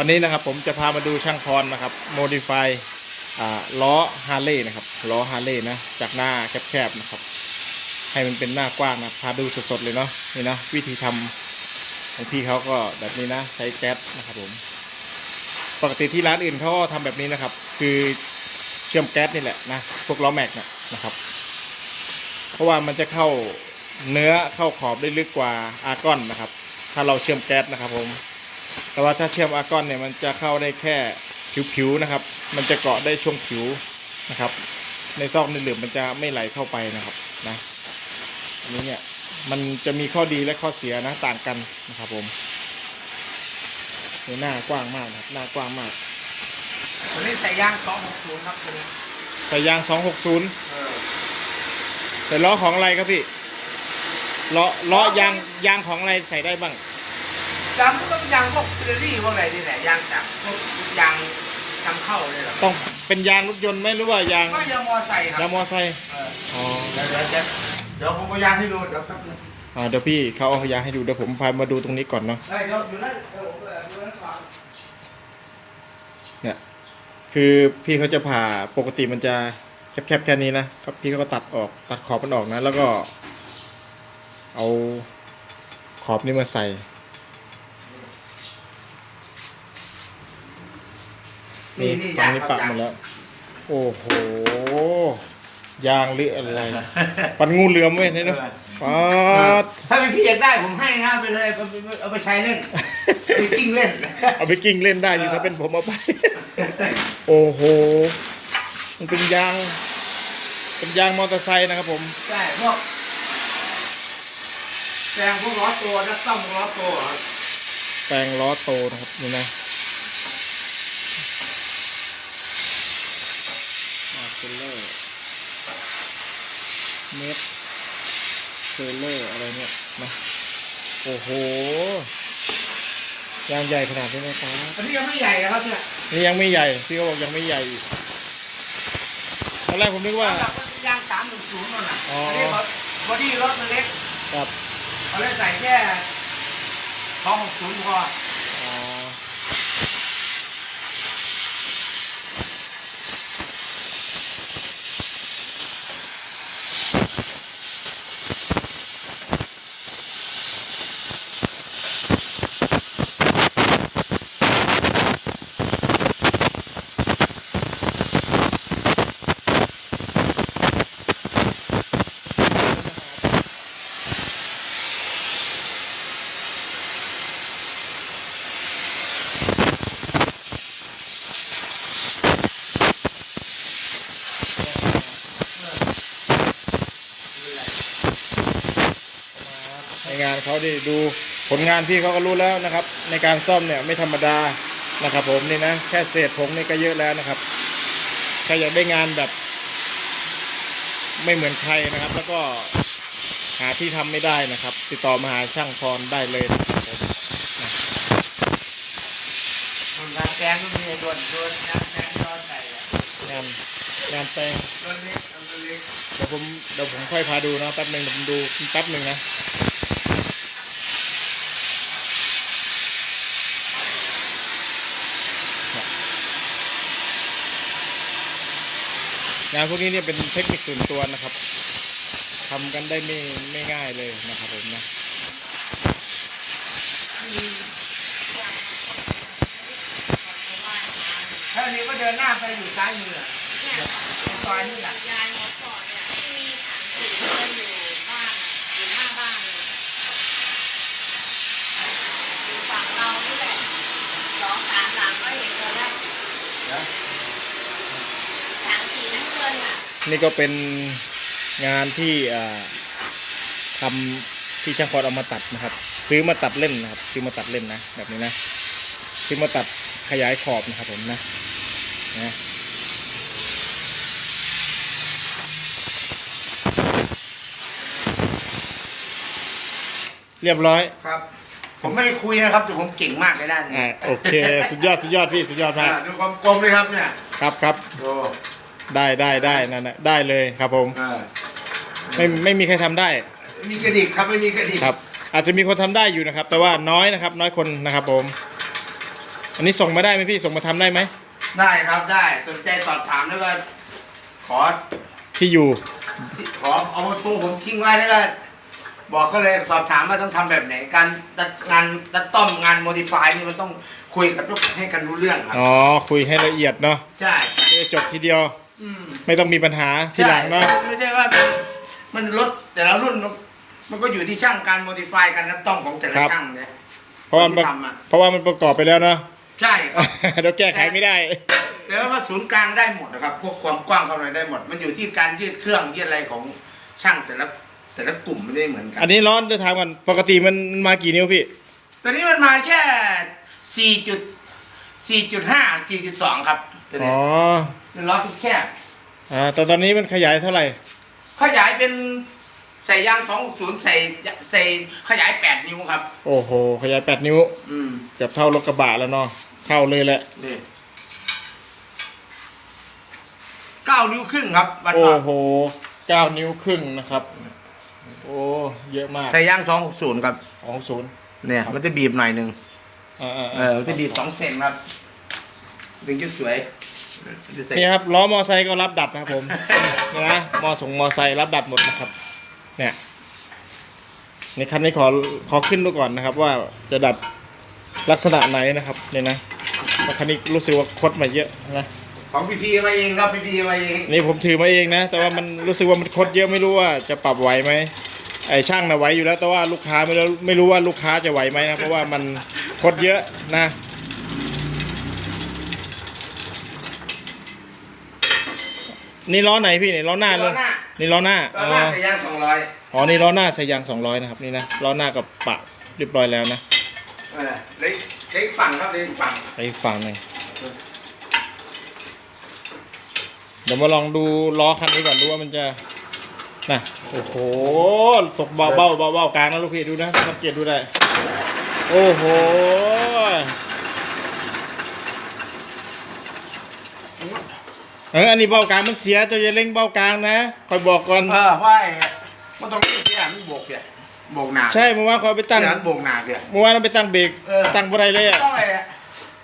วันนี้นะครับผมจะพามาดูช่างพรนะครับโมดิฟายล้อฮาร์เลย์นะครับล้อฮาร์เลย์นะจากหน้าแคบๆนะครับ ให้มันเป็นหน้ากว้างนะพาดูสดๆเลยเนาะนี่นะวิธีทำของพี่เขาก็แบบนี้นะใช้แก๊สนะครับผมปกติที่ร้านอื่นเขาก็ทำแบบนี้นะครับ คือเชื่อมแก๊สนี่แหละนะพวกล้อแม็กเนี่ยนะครับ เพราะว่ามันจะเข้าเนื้อเข้าขอบได้ลึกกว่าอาร์กอนนะครับ ถ้าเราเชื่อมแก๊สนะครับผม แต่ว่าถ้าเชื่อมอาร์กอนเนี่ยมันจะเข้าได้แค่ผิวๆนะครับ มันจะเกาะได้ช่วงผิวนะครับ ในซอกในหลืมมันจะไม่ไหลเข้าไปนะครับนะอันนี้เนี่ยมันจะมีข้อดีและข้อเสียนะต่างกันนะครับผมนี่หน้ากว้างมากนะครับหน้ากว้างมากตัวนี้ใส่ยาง 260 ครับตัวนี้ใส่ยาง 260เออใส่ล้อของอะไรครับพี่ล้อล้อยางยางของอะไรใส่ได้บ้าง ยางพวกยางพวกเฟอร์รี่พวกอะไรนี่แหละยางจากพวกยางทำเข้าเลยเหรอต้องเป็นยางรถยนต์ไหมหรือว่ายางก็ยางมอไซค์คยารังบมอไซค์เอออ๋อเดี๋ยวเดี๋ยวจะเดี๋ยวผมเอายางให้ดูเดี๋ยวแป๊บนึงอ่าเดี๋ยวพี่เขาเอายางให้ดูเดี๋ยวผมพามาดูตรงนี้ก่อนเนาะเอ้ยเดี๋ยวอยู่นั่นเออเอออยู่นั่นก่อนเนี่ยคือพี่เขาจะผ่าปกติมันจะแคบๆแค่นี้นะครับพี่เขาก็ตัดออกตัดขอบมันออกนะ แล้วก็ เอาขอบนี้มาใส่ นี่นี่ฝั่ยางงนี้ครับปะยางหมดแล้ว โอ้โห ยางหรืออะไร ปันงูเหลือมเว้ยนี่เนาะป๊าดถ้าเป็นพี่อยากได้ผมให้นะไปเลยเอาไปเอาไปใช้เล่นไปกิ้งเล่น เอาไปกิ้งเล่นได้อยู่ถ้าเป็นผมเอาไป โอ้โห มันเป็นยาง เป็นยางมอเตอร์ไซค์นะครับผมใช่พวกแซงพวกล้อตัวนะซ่อมล้อตัวครับแปลงล้อโตนะครับนี่นะมาเซลเลอร์ เมทเซลเลอร์อะไรเนี่ยนะโอ้โหยางใหญ่ขนาดนี้นะครับอันนี้ยังไม่ใหญ่นะครับเนี่ยนี่ยังไม่ใหญ่พี่เขาบอกยังไม่ใหญ่อีกตอนแรกผมนึกว่า สำหรับยางสามหนึ่งศูนย์นั่นน่ะอ๋ออั อันนี้เขาบอดี้รถมันเล็กครับ เขาเลยใส่แค่สองหกศูนย์พอ งานเขาดิดูผลงานพี่เขาก็รู้แล้วนะครับ ในการซ่อมเนี่ยไม่ธรรมดานะครับ ผมนี่นะแค่เศษผงนี่ก็เยอะแล้วนะครับใครอยากได้งานแบบ ไม่เหมือนใครนะครับ แล้วก็หาที่ทำไม่ได้นะครับ ติดต่อมาหาช่างพรได้เลยนะครับผมงานแกงก็มีโดนโดนงานแกงโดนใส่อะงานงานแปลงเดี๋ยวผมเดี๋ยวผมค่อยพาดูนะแป๊บหนึ่งเดี๋ยวผมดูแป๊บหนึ่งนะ งานพวกนี้เนี่ยเป็นเทคนิคส่วนตัวนะครับทำกันได้ไม่ไม่ง่ายเลยนะครับผมนะถ้าอันนี้ก็เดินหน้าไปอยู่ซ้ายมืออะซอยนี่แหละยายหมดก่อนเนี่ยที่มีถังสีเดินอยู่บ้านอะอยู่หน้าบ้านเลยอยู่ฝั่งเรานี่แหละสองสามหลังก็เห็นกันแล้วถังสี น้ำเงินอะนี่ก็เป็นงานที่อ่าทำที่ช่างพอเอามาตัดนะครับ ซื้อมาตัดเล่นนะครับ ซื้อมาตัดเล่นนะ แบบนี้นะ ซื้อมาตัดขยายขอบนะครับผมนะนะเรียบร้อยครับ ผมไม่ได้คุยนะครับแต่ผมเก่งมากในด้านนี้อ่าโอเค สุดยอด สุดยอดพี่ สุดยอดมากอ่าดูความกลมเลยครับเนี่ย ครับครับดู ได้ได้ได้นั่นนะได้เลยครับผมอ่าไม่ไม่มีใครทำได้มีกระดิกครับไม่มีกระดิกครับ อาจจะมีคนทำได้อยู่นะครับ แต่ว่าน้อยนะครับ น้อยคนนะครับผม อันนี้ส่งมาได้ไหมพี่ส่งมาทำได้ไหมได้ครับได้สนใจสอบถามแล้วก็ขอที่อยู่ ขอเอามาตู้ผมทิ้งไว้แล้วก็บอกเขาเลยสอบถามว่าต้องทำแบบไหนการตัดงานตัดต้อมงานโมดิฟายนี่มันต้องคุยกับทุกให้กันรู้เรื่องครับอ๋อคุยให้ละเอียดเนาะใช่ จะได้จบทีเดียว อืมไม่ต้องมีปัญหาทีหลังเนาะใช่ไม่ใช่ว่ามันรถแต่ละรุ่น มันมันก็อยู่ที่ช่างการโมดิฟายการตัดต้อมของแต่ละช่างเนี่ยเพราะว่ามันที่ทำอะเพราะว่ามันประกอบไปแล้วเนาะ ใช่ครับเดี๋ยวแก้ไขไม่ได้ แต่ว่าศูนย์กลางได้หมดนะครับ พวกความกว้างความอะไรได้หมด มันอยู่ที่การยืดเครื่องยืดอะไรของช่างแต่ละแต่ละกลุ่มไม่ได้เหมือนกัน อันนี้ร้อนเดี๋ยวถามกันปกติมันมากี่นิ้วพี่ตัวนี้มันมาแค่สี่จุดสี่จุดห้าสี่จุดสองครับ ตัวอ๋นี้อเป็นล้อแคบอ่าแต่ตอนนี้มันขยายเท่าไหร่ ขยายเป็นใส่ยางสองศูนย์ใส่ใส่ขยายแปดนิ้วครับ โอ้โห ขยายแปดนิ้ว อืมเกือบเท่ารถกระบะแล้วเนาะเท่าเลยแหละนี่เก้านิ้วครึ่งครับวัดโอ้ว่าโหเก้านิ้วครึ่งนะครับ โอ้เยอะมากใส่ยางสองศูนย์ครับของศูนย์เนี่ย มันจะบีบหน่อยหนึ่ง อ่าเออมันจะบีบสองเซนครับ ถึงจะสวยจะใส่ นี่ครับล้อมอไซค์ก็รับดัดนะครับผมนี่นะมอส่งมอไซค์รับดัดหมดนะครับ เนี่ยในคันนี้ขอขอขึ้นดูก่อนนะครับ ว่าจะดัดลักษณะไหนนะครับเนี่ยนะเพราะคันนี้รู้สึกว่าคดมาเยอะนะของพีพีมาเองครับพีพีมาเองนี่ผมถือมาเองนะ แต่ว่ามันรู้สึกว่ามันคดเยอะไม่รู้ว่าจะปรับไหวไหมไอช่างนะไหวอยู่แล้วแต่ว่าลูกค้าไม่รู้ไม่รู้ว่าลูกค้าจะไหวไหมนะเพราะว่ามันคดเยอะนะ นี่ล้อไหนพี่นี่ล้อหน้าเลยนี่ล้อหน้าตออ๋นอหน้าใส่ยางสองร้อยอ๋อนี่ล้อหน้าใส่ยางสองร้อยนะครับนี่นะล้อหน้ากับปะเรียบร้อยแล้วนะเออเล็กเล็กฝั่งครับเล็กฝั่งไปอีกฝั่งหนึ่งเดี๋ยวมาลองดูล้อคันนี้ก่อนดูว่ามันจะนะโอ้โหตกเบาเบาเบาเบากลางนะลูกพี่ดูนะสังเกตดูได้โอ้โห เอออันนี้เบากลางมันเสียเจะอย่าเล่งเบากลางนะคอยบอกก่อน เออว่าไอ้มันต้องรีบเนี่ยมันโบกเนี่ยโบกหนาใช่เมื่อวานคอยไปตั้งเนี่ยมันโบกหนาเนี่ยเมื่อวานเราไปตั้งเบรกเออตั้งอะไรเลยอะต้องไอ้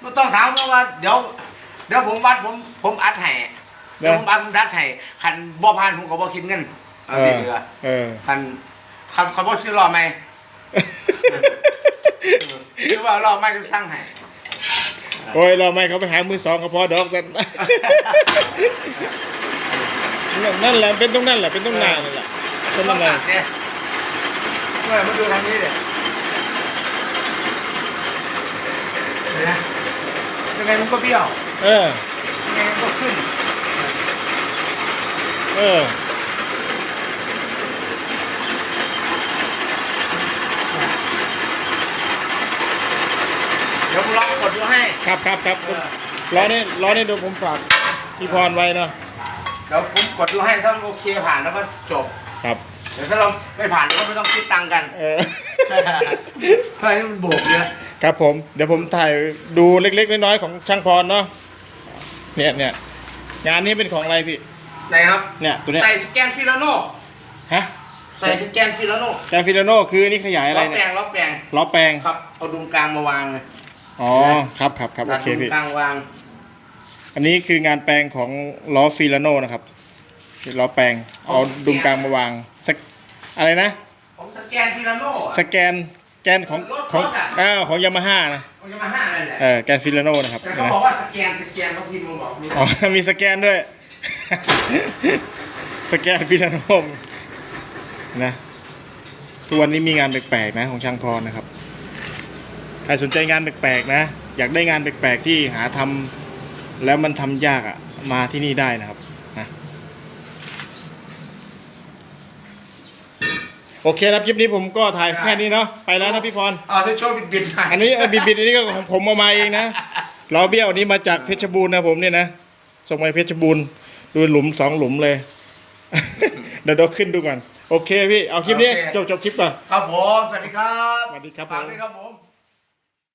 ไม่ต้องถามเพราะว่าเดี๋ยวเดี๋ยวผมวัดผมผมอัดให้เดี๋ยวผมอัดผมดัดให้คันบ่พานผมก็บ่คิดเงินเอาดีเหลือเออคันคันคันบ่ซื้อรอไหมหรือว่ารอไหมต้องสั่งให้ โอ้ยเราไม่เขาไปหามือสองก็พอดอกกันนั่นแหละเป็นตรงนั่นแหละเป็นตรงหน้านั่นแหละเป็นต้ตอรงงหน้าตัดเนี่ยเมื่อมาดูทางนี้เลยเห็นไหมยังไงมันก็เบี้ยว เออยังไงมันก็ขึ้น เออ เดี๋ยวผมลองกดดูให้ ครับครับครับล้อนี่ล้อนี่เดูผมฝากพี่พรไว้เนาะเดี๋ยวผมกดดูให้ถ้ามันโอเคผ่านแล้วก็จบ ครับ เดี๋ยวถ้าเราไม่ผ่านก็ไม่ต้องคิดตังค์กันเออเพราะอันนี้มันโบกเยอะครับผม เดี๋ยวผมถ่ายดูเล็ก ๆ น้อยๆของช่างพรเนาะเนี่ยเนี่ยงานนี้เป็นของอะไรพี่ ไหนครับ เนี่ยตัวเนี้ยใส่สแกนฟิลาโน่ฮะใส่สแกนฟิลาโน่แกนฟิลาโนคือนี่ขยายอะไรล้อแปลเนี่ยงล้อแปลงล้อแปลงครับ เอาดุมกลางมาวางเลย อ๋อครับครับครับโอดัดเคดุมพี่กลางวาง อันนี้คืองานแปลงของล้อฟิลาโนนะครับล้อแปลงเอาดุมกลางมาวางสักอะไรนะผมสแกนฟิลาโน่สแกนแกนของของอ้าวของยามาฮ่านะผมจะมาห้านั่นแหละเออแกนฟิลาโนนะครับแต่เขานะบอกว่าสแกนสแกนเขาพิมพ์มาบอกมีอ๋อมีสแกนด้วย สแกนฟิลาโนนะทุกวันนี้มีงานแปลกๆนะของช่างพรนะครับ ใครสนใจงานแปลกๆนะ อยากได้งานแปลกๆที่หาทำแล้วมันทำยากอะ่ะ มาที่นี่ได้นะครับนะโอเคนะครับคลิปนี้ผมก็ถ่ายแค่นี้เนาะไปแล้วนะพี่พรอ๋อช่วยโชว์บิดๆหน่อยอันนี้เออบิดบิดอันนี้ก็ของผมเอามาเองนะล้อเบี้ยวอันนี้มาจากเพชรบูรณ์นะผมเนี่ยนะส่งมาเพชรบูรณ์ดูหลุมสองหลุมเลยเดี๋ยวเราขึ้นดูก่อน โอเคพี่ เอาคลิปนี้ จบจบคลิปก่อน ครับผม สวัสดีครับ สวัสดีครับผมฝากด้วยครับผม